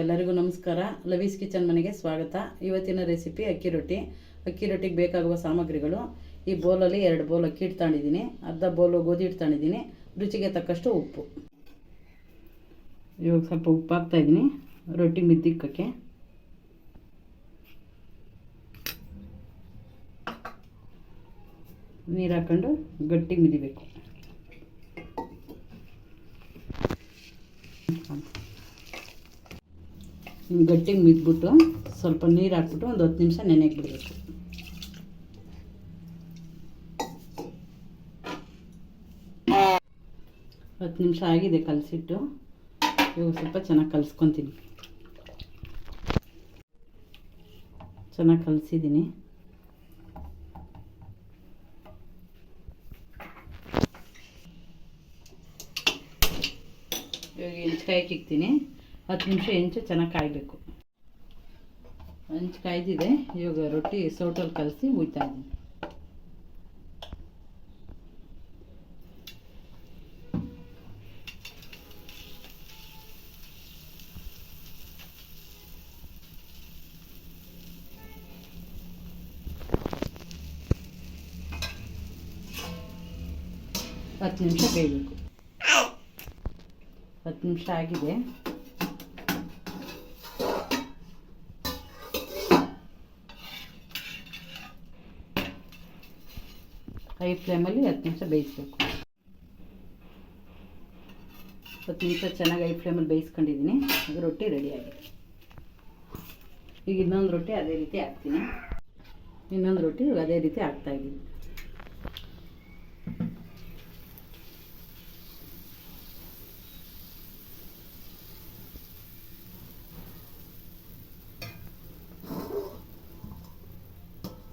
ಎಲ್ಲರಿಗೂ ನಮಸ್ಕಾರ. ಲವೀಸ್ ಕಿಚನ್ ಮನೆಗೆ ಸ್ವಾಗತ. ಇವತ್ತಿನ ರೆಸಿಪಿ ಅಕ್ಕಿ ರೊಟ್ಟಿ. ಅಕ್ಕಿ ರೊಟ್ಟಿಗೆ ಬೇಕಾಗುವ ಸಾಮಗ್ರಿಗಳು. ಈ ಬೋಲಲ್ಲಿ ಎರಡು ಬೋಲ್ ಅಕ್ಕಿ ಹಿಟ್ಟು ತಗೊಂಡಿದ್ದೀನಿ ಅರ್ಧ ಬೋಲು ಗೋಧಿ ಹಿಟ್ಟು ತಗೊಂಡಿದ್ದೀನಿ ರುಚಿಗೆ ತಕ್ಕಷ್ಟು ಉಪ್ಪು. ಇವಾಗ ಸ್ವಲ್ಪ ಉಪ್ಪು ಹಾಕ್ತಾ ಇದ್ದೀನಿ. ರೊಟ್ಟಿ ಮಿದ್ದಿಕ್ಕಕ್ಕೆ. ನೀರು ಹಾಕ್ಕೊಂಡು ಗಟ್ಟಿಗೆ ಮಿದಿಬೇಕು. ಗಟ್ಟಿಗೆ ಮಿದ್ಬಿಟ್ಟು ಸ್ವಲ್ಪ ನೀರು ಹಾಕ್ಬಿಟ್ಟು ಒಂದು ಹತ್ತು ನಿಮಿಷ ನೆನೆಗೆ ಬಿಡಬೇಕು. ಹತ್ತು ನಿಮಿಷ ಆಗಿದೆ ಕಲಸಿಟ್ಟು. ಇವಾಗ ಸ್ವಲ್ಪ ಚೆನ್ನಾಗಿ ಕಲಿಸ್ಕೊತೀನಿ. ಚೆನ್ನಾಗಿ ಕಲಿಸಿದ್ದೀನಿ. ಇವಾಗ ಹೆಂಚ್ಕಾಯಿ ಕಾಯಕ್ಕೆ ಇಕ್ತೀನಿ ಹತ್ತು ನಿಮಿಷ ಹೆಂಚು ಚೆನ್ನಾಗಿ ಕಾಯಬೇಕು. ಹೆಂಚು ಕಾಯ್ದಿದೆ, ಇವಾಗ ರೊಟ್ಟಿ ಸೌಟಲ್ಲಿ ಕಲಸಿ ಉಯ್ತಾ ಇದ್ದೀನಿ. ಹತ್ತು ನಿಮಿಷ ಬೇಯಬೇಕು. ಹತ್ತು ನಿಮಿಷ ಆಗಿದೆ. ಹೈ ಫ್ಲೇಮಲ್ಲಿ ಹತ್ತು ನಿಮಿಷ ಬೇಯಿಸ್ಬೇಕು ಹತ್ತು ನಿಮಿಷ ಚೆನ್ನಾಗಿ ಹೈ ಫ್ಲೇಮಲ್ಲಿ ಬೇಯಿಸ್ಕೊಂಡಿದ್ದೀನಿ ಅದು ರೊಟ್ಟಿ ರೆಡಿ ಆಗಿದೆ ಈಗ ಇನ್ನೊಂದು ರೊಟ್ಟಿ ಅದೇ ರೀತಿ ಹಾಕ್ತೀನಿ ಇನ್ನೊಂದು ರೊಟ್ಟಿ ಅದೇ ರೀತಿ ಹಾಕ್ತಾಯಿದ್ದೀನಿ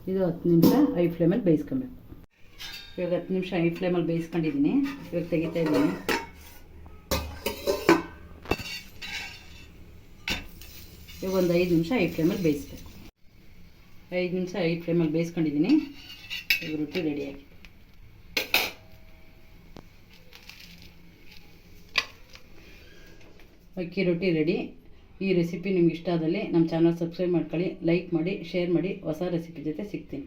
ಇದು ಹತ್ತು ನಿಮಿಷ ಐ ಫ್ಲೇಮಲ್ಲಿ ಬೇಯಿಸ್ಕೊಬೇಕು ಇವಾಗ ಹತ್ತು ನಿಮಿಷ ಐ ಫ್ಲೇಮಲ್ಲಿ ಬೇಯಿಸ್ಕೊಂಡಿದ್ದೀನಿ. ಇವಾಗ ತೆಗಿತಾ ಇದ್ದೀನಿ. ಇವಾಗ ಒಂದು ಐದು ನಿಮಿಷ ಐ ಫ್ಲೇಮಲ್ಲಿ ಬೇಯಿಸ್ಬೇಕು. ಐದು ನಿಮಿಷ ಐ ಫ್ಲೇಮಲ್ಲಿ ಬೇಯಿಸ್ಕೊಂಡಿದ್ದೀನಿ. ಇವಾಗ ರೊಟ್ಟಿ ರೆಡಿಯಾಗಿ ಅಕ್ಕಿ ರೊಟ್ಟಿ ರೆಡಿ ಈ ರೆಸಿಪಿ ನಿಮ್ಗೆ ಇಷ್ಟ ಆದಲ್ಲಿ ನಮ್ಮ ಚಾನಲ್ ಸಬ್ಸ್ಕ್ರೈಬ್ ಮಾಡ್ಕೊಳ್ಳಿ ಲೈಕ್ ಮಾಡಿ ಶೇರ್ ಮಾಡಿ, ಹೊಸ ರೆಸಿಪಿ ಜೊತೆ ಸಿಗ್ತೀನಿ.